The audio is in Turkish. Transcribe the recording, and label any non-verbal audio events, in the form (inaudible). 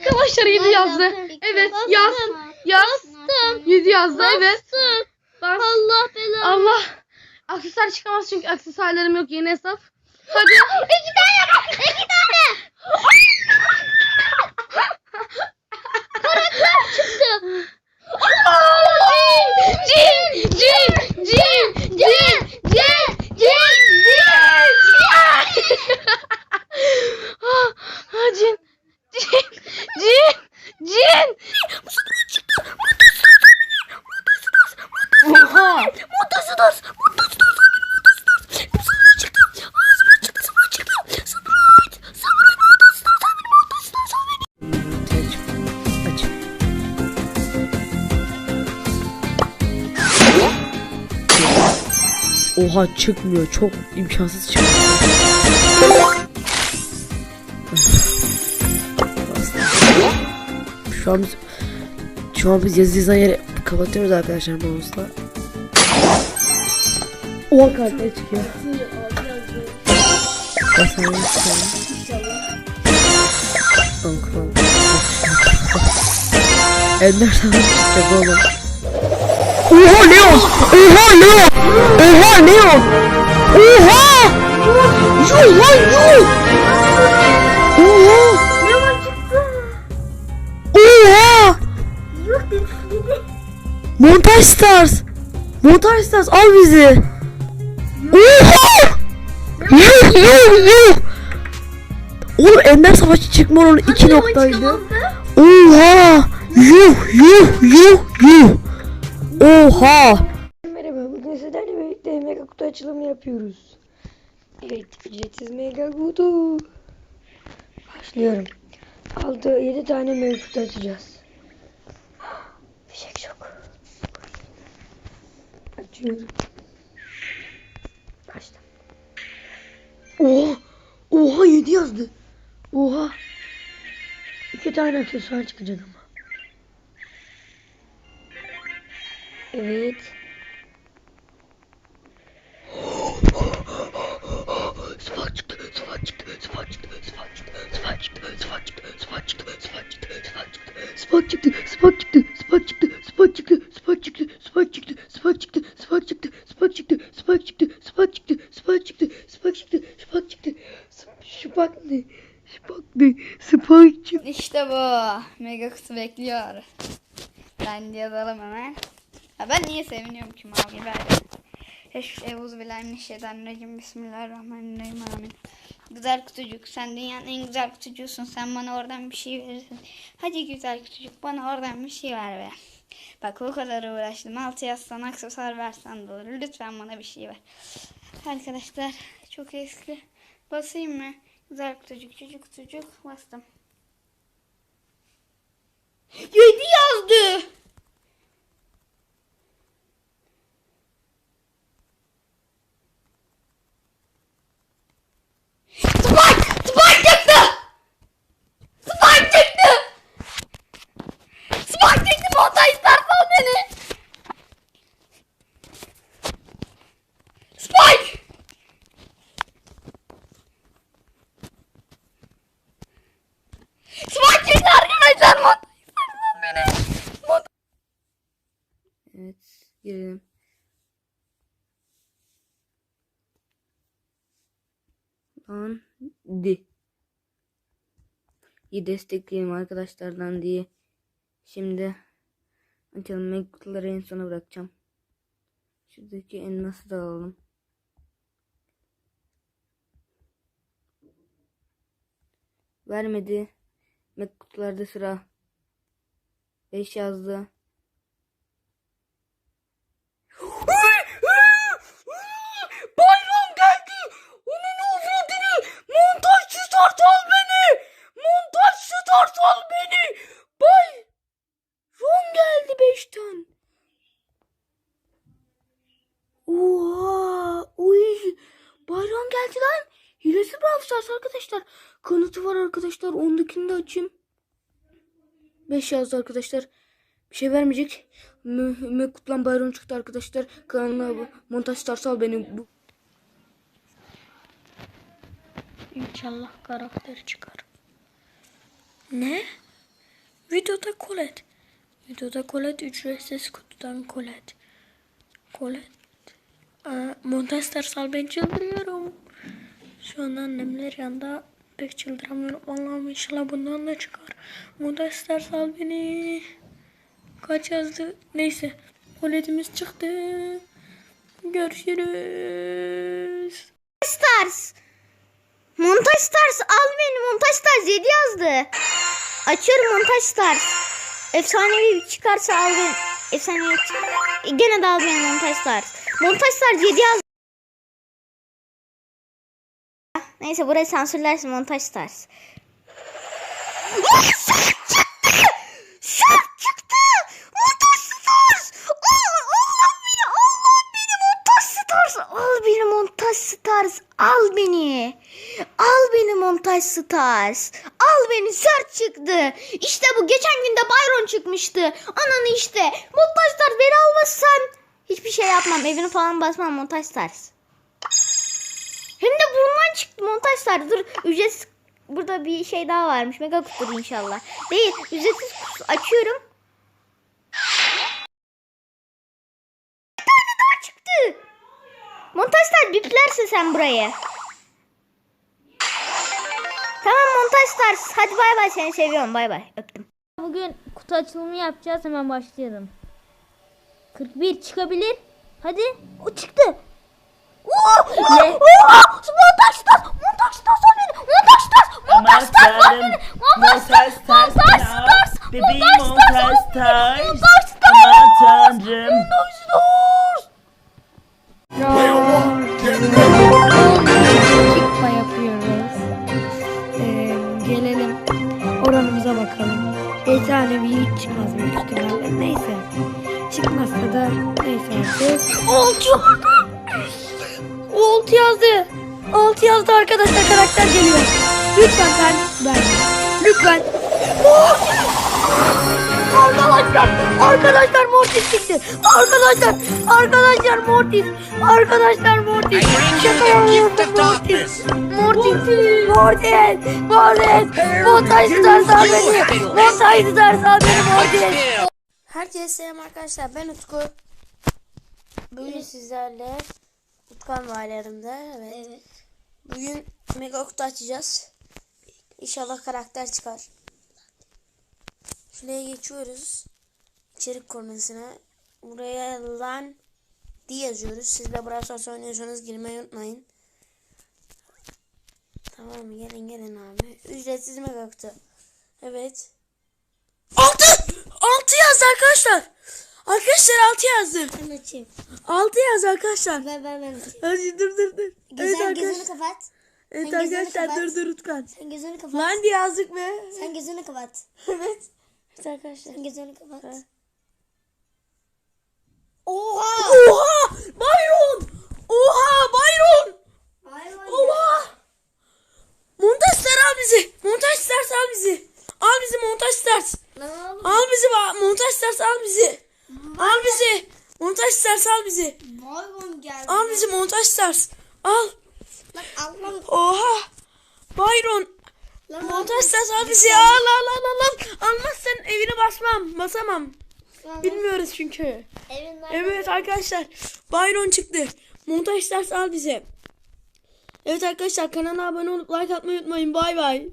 Arkadaşlar 7 yazdı. Evet yaz. Yaz. 7 yazdı evet. Allah belanı. Allah. Aksesuar çıkamaz çünkü aksesuarlarım yok yeni hesap. Hadi. İki tane. İki tane. (laughs) Mutlusunuz. Mutlusunuz. Oha çıkmıyor. Çok imkansız çıkmıyor. şu an biz, şu an biz yazıyızdan yere kapatıyoruz arkadaşlar mouse'la. Oha kartları çıkıyor. Basalım basalım. Ankara. Ender sana çıkacak oğlum. Oha Leon! Oha Leon! Oha Leon! Oha! Yuh lan yuh! Oha! Oha! Montaj Stars! Montaj Stars al bizi! Oha! Yuh yuh yuh! Oğlum Ender Savaşçı çıkma oranı 2 noktaydı. Oha! Yuh yuh yuh yuh! Oha! Merhaba, bugün sizlerle birlikte mega kutu açılımı yapıyoruz. Evet, ücretsiz mega kutu. Başlıyorum. 6-7 tane mega kutu açacağız. Fişek şok. Açıyorum. Açtım. Oha! Oha 7 yazdı. Oha! 2 tane aksesuar çıkacak ama. Evet. Sıfat çıktı, sıfat çıktı, sıfat çıktı, sıfat çıktı, sıfat çıktı, sıfat çıktı, sıfat çıktı, sıfat çıktı, sıfat çıktı, sıfat çıktı, sıfat çıktı, Mega kutu bekliyor. Ben yazalım hemen. Ha ben niye seviniyorum ki mavi verdim. Euzubillahimineşşeytanirracim. Bismillahirrahmanirrahim. Amin. Güzel kutucuk. Sen dünyanın en güzel kutucuğusun. Sen bana oradan bir şey verirsin. Hadi güzel kutucuk bana oradan bir şey ver be. Bak o kadar uğraştım. Altı yazsan aksesuar versen de olur. Lütfen bana bir şey ver. Arkadaşlar çok eski. Basayım mı? Güzel kutucuk, çocuk kutucuk. Bastım. 7 yazdı. Spike! Spike çıktı! Spike çıktı! Spike çıktı montaj istersen beni! Spike! Spike çıktı arkadaşlar montaj istersen beni! Montaj- Evet girelim. Lan di. İyi destekleyelim arkadaşlardan diye. Şimdi açalım Meg kutuları en sona bırakacağım. Şuradaki elması da alalım. Vermedi. Meg kutularda sıra. 5 yazdı. Bayram geldi. Onun avradını. Montaj start al beni. Montaj start al beni. Bayram geldi beşten. Oha! Uy! Bayram geldi lan. Stars arkadaşlar. Kanıtı var arkadaşlar. Ondakini de açayım. 5 yazdı arkadaşlar. Bir şey vermeyecek. Mehmet Kutlan Bayram çıktı arkadaşlar. Kanalına bu. Montaj Stars al beni. Bu. İnşallah karakter çıkar. Ne? Videoda kolet. Videoda kolet ücretsiz kutudan kolet. Kolet. Montaj dersal ben çıldırıyorum. Şu an annemler yanında pek çıldıramıyorum. Allah'ım inşallah bundan da çıkar. Montaj dersal beni. Kaç yazdı? Neyse. Koletimiz çıktı. Görüşürüz. Stars. Montaj Stars al beni. Montaj Stars 7 yazdı. Açıyorum Montaj Stars. Efsanevi çıkarsa al beni. Efsanevi çık- E, Gene de al beni Montaj Stars. Montaj Stars 7 yazdı. Neyse burayı sansürlersin Montaj. Aa, Sarp çıktı! Çıktı! Montaj Stars! Al, beni! Allah beni Montaj Stars! Al beni Montaj Stars! Al beni! Al beni Montaj Stars! Al beni Sarp çıktı! İşte bu geçen günde Byron çıkmıştı. Ananı işte! Montaj Stars beni almazsan hiçbir şey yapmam. Evini falan basmam Montaj Stars. Hem de bundan çıktı montaj sardı. Dur ücretsiz burada bir şey daha varmış. Mega kutu inşallah. Değil ücretsiz kutu açıyorum. Bir tane daha çıktı. Montaj Stars biplersin sen burayı. Tamam Montaj Stars. Hadi bay bay seni seviyorum bay bay. Öptüm. Bugün kutu açılımı yapacağız. Hemen başlayalım. 41 çıkabilir. Hadi. O çıktı. Ne? Montaj Stars. Montaj Stars al beni. Montaj Stars. Aman tanrım. Montaj stars. Montaj Bebeğim montaj stars. Aman tanrım. Çıkma yapıyoruz. Ee, gelelim oranımıza bakalım. Bir tane bir hiç çıkmaz büyük ihtimalle. Neyse. Çıkmazsa da neyse artık. Oltu yazdı. Oltu yazdı. Arkadaşlar karakter geliyor. Lütfen ben ben. Lütfen. Arkadaşlar, arkadaşlar Mortis çıktı. Arkadaşlar, arkadaşlar Mortis. Arkadaşlar Mortis. Şaka yapıyorum Mortis. Mortis. Mortis. Mortis. Montaj tutarsa beni. Montaj tutarsa beni Mortis. Herkese selam arkadaşlar. Ben Utku. Bugün sizlerle Utkan var yanımda. Evet. Bugün mega kutu açacağız. İnşallah karakter çıkar. Şuraya geçiyoruz. İçerik konumusuna. Buraya lan diye yazıyoruz. Siz de Brawl Stars oynuyorsanız girmeyi unutmayın. Tamam? Gelin gelin abi. Ücretsiz mega kutu. Evet. 6! 6 yazdı arkadaşlar. Arkadaşlar 6 yazdı. Ben açayım. 6 yazdı arkadaşlar. Ver ver ver. Hadi dur dur dur. evet Güzel gözünü kapat. Evet Sen arkadaşlar kapat. dur dur Utkan. Sen gözünü kapat. Lan diye yazdık be. Sen gözünü kapat. (laughs) Evet. Evet arkadaşlar. Sen gözünü kapat. Evet. Oha! Oha! Byron! Oha Byron! Oha! Montaj star al bizi. Montaj stars al bizi. Al bizi montaj oğlum. Al bizi montaj stars al bizi. Al bizi. Montaj stars al bizi. Bayron geldi. Al bizi montaj stars. Al. Lan Allah'ım. Oha. Byron. Lan Montaj stars al bizi. Al al al al. al. Almazsan evini basmam. Basamam. Bilmiyoruz çünkü. Evinden. Evet arkadaşlar. Byron çıktı. Montaj stars al bize. Evet arkadaşlar kanala abone olup like atmayı unutmayın. Bay bay.